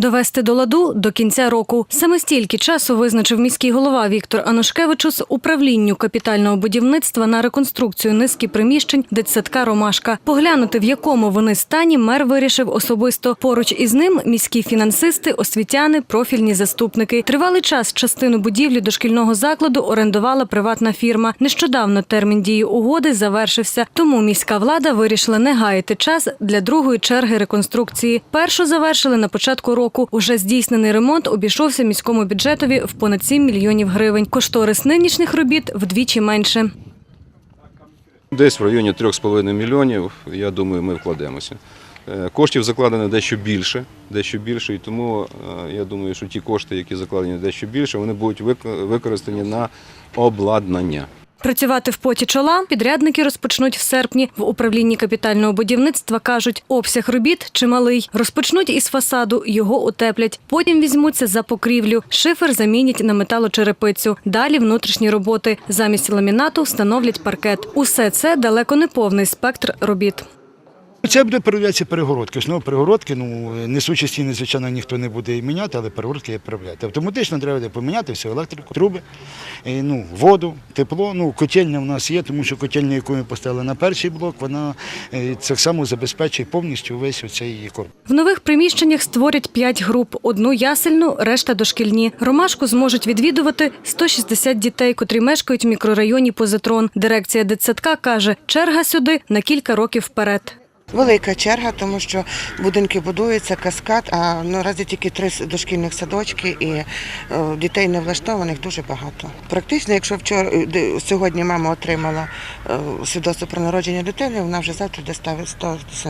Довести до ладу до кінця року. Саме стільки часу визначив міський голова Віктор Анушкевичус управлінню капітального будівництва на реконструкцію низки приміщень дитсадка Ромашка. Поглянути, в якому вони стані, мер вирішив особисто. Поруч із ним міські фінансисти, освітяни, профільні заступники. Тривалий час частину будівлі дошкільного закладу орендувала приватна фірма. Нещодавно термін дії угоди завершився, тому міська влада вирішила не гаяти час для другої черги реконструкції. Першу завершили на початку року. Уже здійснений ремонт обійшовся міському бюджетові в понад 7 мільйонів гривень. Кошторис нинішніх робіт вдвічі менше. Десь в районі 3,5 мільйонів, я думаю, ми вкладемося. Е, Коштів закладено дещо більше, дещо більше, і тому е, я думаю, що ті кошти, які закладені дещо більше, вони будуть вик- використані на обладнання. Працювати в поті чола підрядники розпочнуть в серпні. В управлінні капітального будівництва кажуть, обсяг робіт чималий. Розпочнуть із фасаду, його утеплять. Потім візьмуться за покрівлю. Шифер замінять на металочерепицю. Далі внутрішні роботи. Замість ламінату встановлять паркет. Усе це далеко не повний спектр робіт. Це буде перероблятися перегородки. Основно перегородки, ну несучі стіни, звичайно, ніхто не буде міняти, але перегородки є переробляти. Автоматично треба буде поміняти всю електрику, труби, і, ну, воду, тепло. Ну, котельня в нас є, тому що котельня, яку ми поставили на перший блок, вона е, так само забезпечує повністю весь оцей корпус. В нових приміщеннях створять п'ять груп: одну ясельну, решта дошкільні. Ромашку зможуть відвідувати 160 дітей, котрі мешкають в мікрорайоні Позитрон. Дирекція дитсадка каже, черга сюди на кілька років вперед. Велика черга, тому що будинки будуються, каскад, а наразі тільки три дошкільних садочки і дітей дітей невлаштованих дуже багато. Практично, якщо вчора е, сьогодні мама отримала е, свідоцтво про народження дитини, вона вже завтра де ставить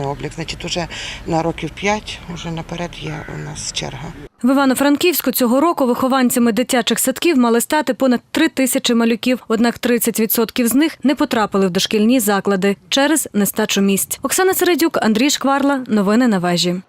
облік. Значить, вже на років п'ять вже наперед є у нас черга. В Івано-Франківську цього року вихованцями дитячих садків мали стати понад три тисячі малюків. Однак 30% з них не потрапили в дошкільні заклади через нестачу місць. Оксана Середюк, Андрій Шкварла. Новини на вежі.